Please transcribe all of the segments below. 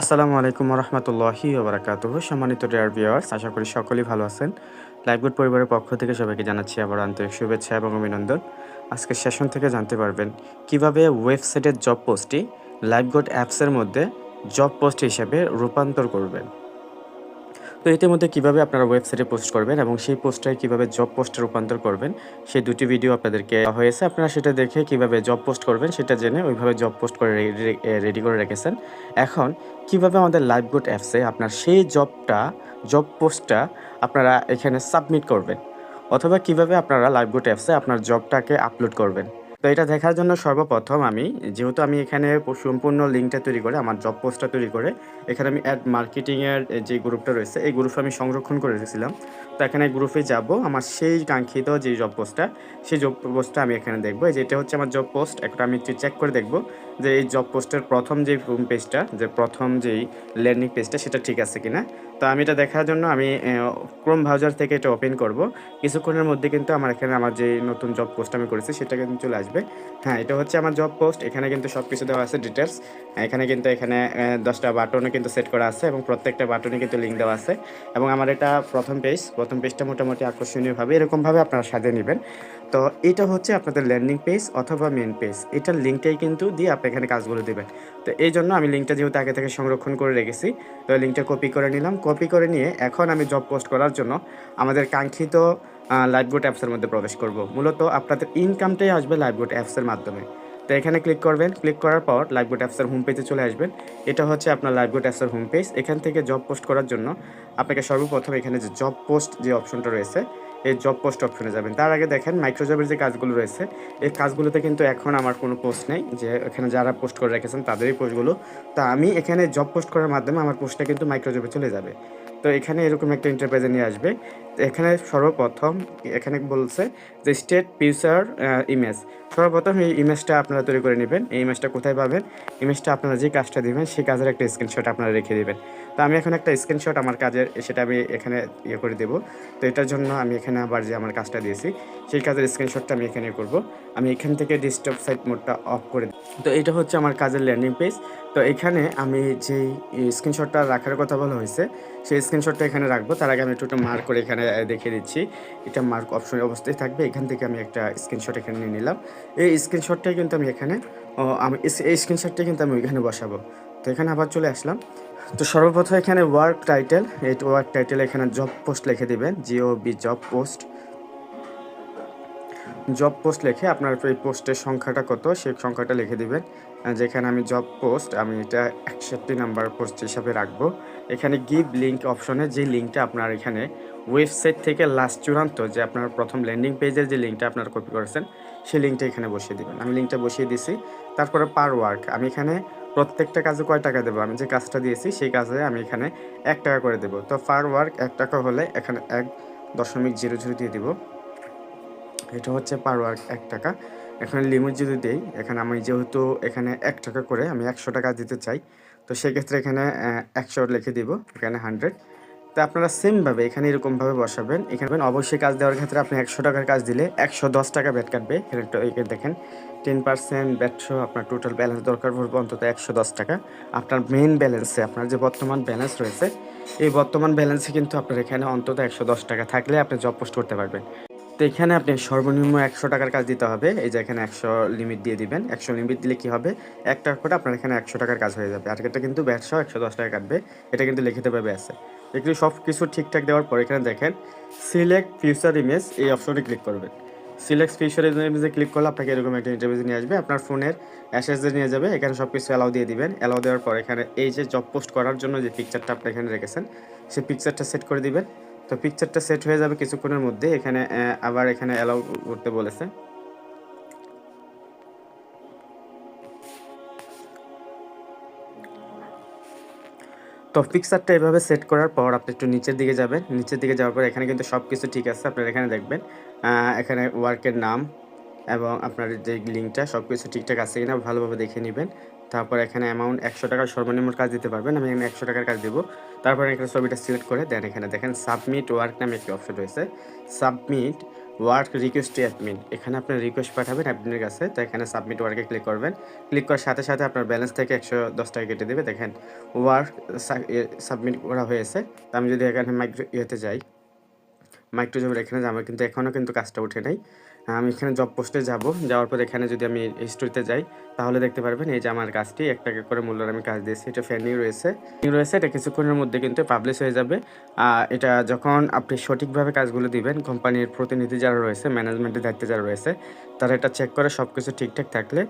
আসসালামু আলাইকুম রহমতুল্লাহি ওবরাকাতুহ। সম্মানিত ডেয়ার ভিওয়ার্স আশা করি সকলেই ভালো আছেন। লাইভগুড পরিবারের পক্ষ থেকে সবাইকে জানাচ্ছি আবার আন্তরিক শুভেচ্ছা এবং অভিনন্দন। আজকের সেশন থেকে জানতে পারবেন কীভাবে ওয়েবসাইটের জব পোস্টটি লাইভগুড অ্যাপসের মধ্যে জব পোস্ট হিসেবে রূপান্তর করবেন। তো এটির মধ্যে কীভাবে আপনারা ওয়েবসাইটে পোস্ট করবেন এবং সেই পোস্টটায় কীভাবে জব পোস্টে রূপান্তর করবেন, সেই দুটি ভিডিও আপনাদেরকে হয়েছে। আপনারা সেটা দেখে কীভাবে জব পোস্ট করবেন সেটা জেনে ওইভাবে জব পোস্ট করে রেডি করে রেখেছেন। এখন কীভাবে আমাদের লাইভগুড অ্যাপসে আপনার সেই জবটা জব পোস্টটা আপনারা এখানে সাবমিট করবেন, অথবা কীভাবে আপনারা লাইভগুড অ্যাপসে আপনার জবটাকে আপলোড করবেন। তো এটা দেখার জন্য সর্বপ্রথম আমি, যেহেতু আমি এখানে সম্পূর্ণ লিঙ্কটা তৈরি করে, আমার জব পোস্টটা তৈরি করে, এখানে আমি অ্যাড মার্কেটিংয়ের যে গ্রুপটা রয়েছে, এই গ্রুপটা আমি সংরক্ষণ করে রেখেছিলাম। তো এখানে গ্রুপে যাব, আমার সেই কাঙ্ক্ষিত যে জব পোস্টটা সেই জব পোস্টটা আমি এখানে দেখব। এই যেটা হচ্ছে আমার জব পোস্ট একটা আমি একটু চেক করে দেখব যে এই জব পোস্টের প্রথম যে হোম পেজটা যে প্রথম যেই ল্যান্ডিং পেজটা সেটা ঠিক আছে কিনা। তো আমি এটা দেখার জন্য আমি ক্রোম ব্রাউজার থেকে এটা ওপেন করব। কিছুক্ষণের মধ্যে কিন্তু আমার এখানে আমার যে নতুন জব পোস্ট আমি করেছি, সেটা কিন্তু চলে আসবে। হ্যাঁ এটা হচ্ছে আমার জব পোস্ট এখানে কিন্তু সব কিছু দেওয়া আছে ডিটেলস এখানে কিন্তু এখানে দশটা বাটনও কিন্তু সেট করা আছে এবং প্রত্যেকটা বাটনে কিন্তু লিঙ্ক দেওয়া আছে। এবং আমার এটা প্রথম পেজ প্রথম পেজটা মোটামুটি আকর্ষণীয়ভাবে এরকমভাবে আপনারা সাজিয়ে নেবেন। তো এটা হচ্ছে আপনাদের ল্যান্ডিং পেজ অথবা মেন পেজ এটার লিঙ্কটাই কিন্তু দিয়ে আপনি এখানে কাজগুলো দেবেন। তো এই জন্য আমি লিঙ্কটা যেহেতু আগে থেকে সংরক্ষণ করে রেখেছি, তো লিঙ্কটা কপি করে নিলাম। কপি করে নিয়ে এখন আমি জব পোস্ট করার জন্য আমাদের কাঙ্ক্ষিত লাইভগুড অ্যাপসের মধ্যে প্রবেশ করব। মূলত আপনাদের ইনকামটাই আসবে লাইভগুড অ্যাপসের মাধ্যমে। তো এখানে ক্লিক করবেন। ক্লিক করার পর লাইভগুড অ্যাপসের হোম পেজে চলে আসবেন। এটা হচ্ছে আপনার লাইভগুড অ্যাপসের হোম পেজ এখান থেকে জব পোস্ট করার জন্য আপনাকে সর্বপ্রথম এখানে যে জব পোস্ট যে অপশনটা রয়েছে এই জব পোস্ট অপশনে যাবেন। তার আগে দেখেন মাইক্রোজবের যে কাজগুলো রয়েছে, এই কাজগুলোতে কিন্তু এখন আমার কোনো পোস্ট নেই যে এখানে যারা পোস্ট করে রেখেছেন, তাদেরই পোস্টগুলো তা আমি এখানে জব পোস্ট করার মাধ্যমে আমার পোস্টটা কিন্তু মাইক্রোজবে চলে যাবে। তো এখানে এরকম একটা ইন্টারপ্রাইজে নিয়ে আসবে। তো এখানে সর্বপ্রথম এখানে বলছে যে স্টেট পিউচার ইমেজ সর্বপ্রথম এই ইমেজটা আপনারা তৈরি করে নেবেন। এই ইমেজটা কোথায় পাবেন? ইমেজটা আপনারা যে কাজটা দিবেন, সেই কাজের একটা স্ক্রিনশট আপনারা রেখে দেবেন। তো আমি এখন একটা স্ক্রিনশট আমার কাজের, সেটা আমি এখানে ইয়ে করে দেবো। তো এটার জন্য আমি এখানে আবার যে আমার কাজটা দিয়েছি, সেই কাজের স্ক্রিনশটটা আমি এখানে করব। আমি এখান থেকে ডিস্টার্ব সাইট মোডটা অফ করে তো এটা হচ্ছে আমার কাজের ল্যান্ডিং পেজ তো এখানে আমি যেই স্ক্রিনশটটা রাখার কথা বলা হয়েছে, সেই স্ক্রিনশটটা এখানে রাখব। তার আগে আমি একটু মার্ক করে এখানে দেখে দিচ্ছি। এটা মার্ক অপশন অবস্থায় থাকবে। এখান থেকে আমি একটা স্ক্রিনশট এখানে নিয়ে নিলাম। এই স্ক্রিনশটটাই কিন্তু আমি এখানে আমি, এই স্ক্রিনশটটাই কিন্তু আমি ওইখানে বসাবো। তো এখানে আবার চলে আসলাম। তো সর্বপ্রথম এখানে ওয়ার্ক টাইটেল এই ওয়ার্ক টাইটেল এখানে জব পোস্ট লিখে দিবেন। জিও বি জব পোস্ট জব পোস্ট লিখে আপনার এই পোস্টের সংখ্যাটা কত সেই সংখ্যাটা লিখে দিবেন। যেখানে আমি জব পোস্ট আমি এটা একষট্টি নাম্বার পোস্ট হিসাবে রাখব। এখানে গিভ লিঙ্ক অপশনে যে লিঙ্কটা আপনার এখানে ওয়েবসাইট থেকে লাস্ট চূড়ান্ত যে আপনার প্রথম ল্যান্ডিং পেজের যে লিঙ্কটা আপনার কপি করেছেন, সেই লিঙ্কটা এখানে বসিয়ে দিবেন। আমি লিঙ্কটা বসিয়ে দিছি। তারপরে পার ওয়ার্ক আমি এখানে প্রত্যেকটা কাজে কয় টাকা দেবো? আমি যে কাজটা দিয়েছি, সেই কাজে আমি এখানে এক টাকা করে দেবো। তো পার ওয়ার্ক এক টাকা হলে এখানে এক দশমিক জিরো জিরো দিয়ে দিব। এটা হচ্ছে পার এক টাকা। এখানে লিমিট যদি দেই, এখানে আমি যেহেতু এখানে এক টাকা করে আমি একশো টাকা দিতে চাই, তো সেক্ষেত্রে এখানে একশো লিখে দিব, এখানে হান্ড্রেড তো আপনারা সেমভাবে এখানে এরকমভাবে বসাবেন। এখানে অবশ্যই কাজ দেওয়ার ক্ষেত্রে আপনি একশো টাকার কাজ দিলে একশো দশ টাকা ব্যাট কাটবে। এখানে দেখেন টেন পার্সেন্ট ব্যাট সহ আপনার টোটাল ব্যালেন্স দরকার পড়বে অন্তত একশো দশ টাকা। আপনার মেন ব্যালেন্সে আপনার যে বর্তমান ব্যালেন্স রয়েছে, এই বর্তমান ব্যালেন্সে কিন্তু আপনার এখানে অন্তত একশো দশ টাকা থাকলে আপনি জব পোস্ট করতে পারবেন। তো এখানে আপনি সর্বনিম্ন একশো টাকার কাজ দিতে হবে। এই যে এখানে একশো লিমিট দিয়ে দিবেন। একশো লিমিট দিলে কি হবে? এক টাকা করে আপনার এখানে একশো টাকার কাজ হয়ে যাবে। আর এটা কিন্তু ব্যাটসহ একশো দশ টাকা কাটবে। এটা কিন্তু লিখিত পাবে আছে এগুলি সব কিছু ঠিকঠাক দেওয়ার পর এখানে দেখেন সিলেক্ট ফিউচার ইমেজ এই অপশনে ক্লিক করবেন। সিলেক্ট ফিউচার ইমেজে ক্লিক করলে আপনাকে এরকম একটা ইন্টারভিউ নিয়ে আসবে। আপনার ফোনের অ্যাসেসে নিয়ে যাবে। এখানে সব কিছু অ্যালাউ দিয়ে দিবেন। অ্যালাউ দেওয়ার পর এখানে এই যে জব পোস্ট করার জন্য যে পিকচারটা আপনি এখানে রেখেছেন, সেই পিকচারটা সেট করে দিবেন। তো পিকচারটা সেট হয়ে যাবে কিছুক্ষণের মধ্যে। এখানে আবার এখানে অ্যালাউ করতে বলেছে। তো পিকচারটা এভাবে সেট করার পর আপনি একটু নিচের দিকে যাবেন। নিচের দিকে যাওয়ার পর এখানে কিন্তু সব কিছু ঠিক আছে, আপনার এখানে দেখবেন। এখানে ওয়ার্কের নাম এবং আপনার যে লিঙ্কটা সব কিছু ঠিকঠাক আছে কিনা ভালোভাবে দেখে নেবেন। তারপর এখানে অ্যামাউন্ট একশো টাকার সর্বনিম্ন কাজ দিতে পারবেন। আমি এখানে একশো টাকার কাজ দেবো। তারপর এখানে ছবিটা সিলেক্ট করে দেন। এখানে দেখেন সাবমিট ওয়ার্ক নামে একটি অপশন রয়েছে। সাবমিট ওয়ার্ক রিকোয়েস্ট অ্যাডমিন এখানে আপনার রিকোয়েস্ট পাঠাবেন অ্যাডমিনের কাছে, তো এখানে সাবমিট ওয়ার্কে ক্লিক করবেন। ক্লিক করার সাথে সাথে আপনার ব্যালেন্স থেকে একশো দশ টাকা কেটে দেবে। দেখেন ওয়ার্ক সাবমিট করা হয়েছে। তো আমি যদি এখানে মাইক্রো ইয়েতে যাই মাইক্রো জবের এখানে যাব, কিন্তু এখনও কিন্তু কাজটা উঠে নাই। আমি এখানে জব পোস্টে যাব, যাওয়ার পর এখানে যদি আমি হিস্টোরিতে যাই, তাহলে দেখতে পারবেন এই যে আমার কাজটি, একটা করে মূল্যের আমি কাজ দিয়েছি, এটা ফ্যানিং রয়েছে। রয়েছে, এটা কিছুক্ষণের মধ্যে কিন্তু পাবলিশ হয়ে যাবে। আর এটা যখন আপনি সঠিকভাবে কাজগুলো দিবেন, কোম্পানির প্রতিনিধি যারা রয়েছে ম্যানেজমেন্টের দায়িত্বে যারা রয়েছে, তারা এটা চেক করে সব কিছু ঠিকঠাক থাকলে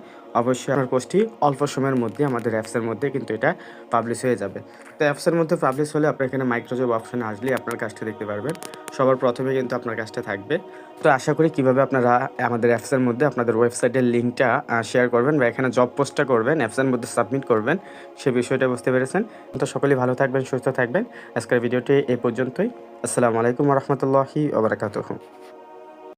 অবশ্যই আমার পোস্টটি অল্প সময়ের মধ্যে, আমাদের অ্যাপসের মধ্যে কিন্তু এটা পাবলিশ হয়ে যাবে। তো অ্যাপসের মধ্যে পাবলিশ হলে আপনি এখানে মাইক্রোজব অপশানে আসলেই আপনার কাজটা দেখতে পারবেন। সবার প্রথমে কিন্তু আপনার কাজটা থাকবে। তো আশা করি কীভাবে আপনারা আমাদের অ্যাপসের মধ্যে আপনাদের ওয়েবসাইটের লিঙ্কটা শেয়ার করবেন বা এখানে জব পোস্টটা করবেন, অ্যাপসের মধ্যে সাবমিট করবেন, সে বিষয়টা বুঝতে পেরেছেন। তো সকলেই ভালো থাকবেন, সুস্থ থাকবেন। আজকের ভিডিওটি এ পর্যন্তই। আসসালামু আলাইকুম রহমতুল্লাহি ওবরাকাতুহু